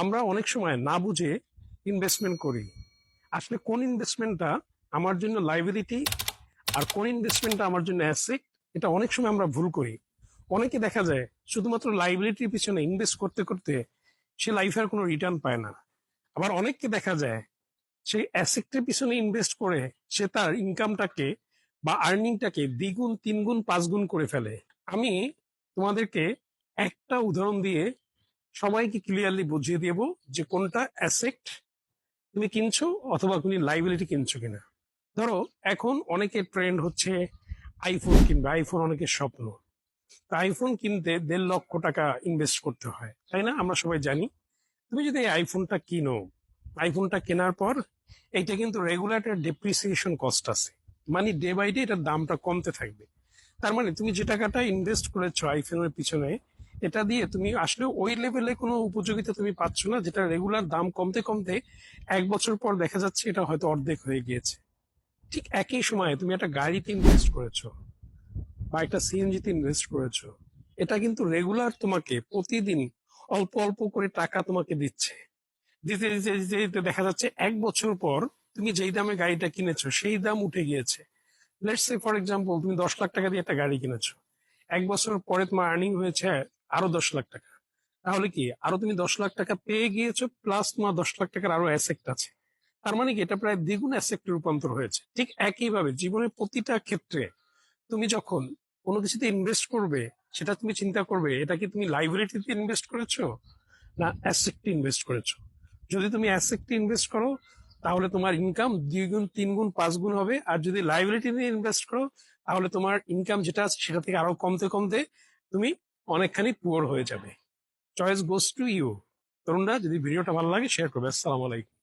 আমরা অনেক সময় না বুঝে ইনভেস্টমেন্ট করি। আসলে কোন ইনভেস্টমেন্টটা আমার জন্য লাইবিলিটি আর কোন ইনভেস্টমেন্টটা আমার জন্য অ্যাসেট এটা অনেক সময় আমরা ভুল করি। অনেকে দেখা যায় শুধুমাত্র লাইবিলিটির পিছনে ইনভেস্ট করতে করতে সে লাইফের কোনো রিটার্ন পায় না। আবার অনেককে দেখা যায় সেই অ্যাসেটের পিছনে ইনভেস্ট করে, সে তার ইনকামটাকে বা আর্নিংটাকে দ্বিগুণ, তিনগুণ, পাঁচগুণ করে ফেলে। আমি তোমাদেরকে একটা উদাহরণ দিয়ে সবাইকে ক্লিয়ারলি বুঝিয়ে দেব যে কোনটা অ্যাসেট তুমি কিনছো অথবা তুমি লাইবিলিটি কিনছো কিনা। ধরো, এখন অনেকের ট্রেন্ড হচ্ছে আইফোন কিনবে আইফোন অনেকের স্বপ্ন। আইফোন কিনতে দেড় লক্ষ টাকা ইনভেস্ট করতে হয়, তাই না? আমরা সবাই জানি। তুমি যদি এই আইফোনটা কিনো আইফোনটা কেনার পর এইটা কিন্তু রেগুলার ডেপ্রিসিয়েশন কস্ট আছে। মানে ডে বাই ডে এটার দামটা কমতে থাকবে। তার মানে তুমি যে টাকাটা ইনভেস্ট করেছ আইফোনের পিছনে এটা দিয়ে তুমি আসলে ওই লেভেলে কোনো উপযোগিতা তুমি পাচ্ছ না, যেটা রেগুলার দাম কমতে কমতে এক বছর পর দেখা যাচ্ছে এটা হয়তো অর্ধেক হয়ে গিয়েছে। ঠিক একই সময়ে তুমি একটা গাড়িতে ইনভেস্ট করেছ বা একটা সিএনজিতে ইনভেস্ট করেছ, এটা কিন্তু রেগুলার তোমাকে প্রতিদিন অল্প অল্প করে টাকা তোমাকে দিচ্ছে। দিতে দিতে দিতে দিতে দেখা যাচ্ছে এক বছর পর তুমি যেই দামে গাড়িটা কিনেছো সেই দাম উঠে গিয়েছে। লেটস সে ফর এক্সাম্পল তুমি দশ লাখ টাকা দিয়ে একটা গাড়ি কিনেছো, এক বছর পরে তোমার আর্নিং হয়েছে আরও দশ লাখ টাকা। তাহলে কি? আরও তুমি দশ লাখ টাকা পেয়ে গিয়েছো প্লাস তোমার দশ লাখ টাকার আরও অ্যাসেক্ট আছে। তার মানে কি? এটা প্রায় দ্বিগুণ অ্যাসেক্টে রূপান্তর হয়েছে। ঠিক একইভাবে জীবনের প্রতিটা ক্ষেত্রে তুমি যখন কোনো কিছুতে ইনভেস্ট করবে, সেটা তুমি চিন্তা করবে, এটা কি তুমি লাইব্রেরিতে ইনভেস্ট করেছ? না অ্যাসেক্টে ইনভেস্ট করেছ। যদি তুমি অ্যাসেক্টে ইনভেস্ট করো, তাহলে তোমার ইনকাম দুই গুণ তিন গুণ পাঁচ গুণ হবে। আর যদি নিয়ে ইনভেস্ট করো, তাহলে তোমার ইনকাম যেটা আছে, সেটা থেকে আরও কমতে কমতে তুমি অনেকখানি পুয়ার হয়ে যাবে। চয়েস গোস টু ইউ তরুণরা, যদি ভিডিওটা ভালো লাগে শেয়ার করবে। আসসালামু আলাইকুম।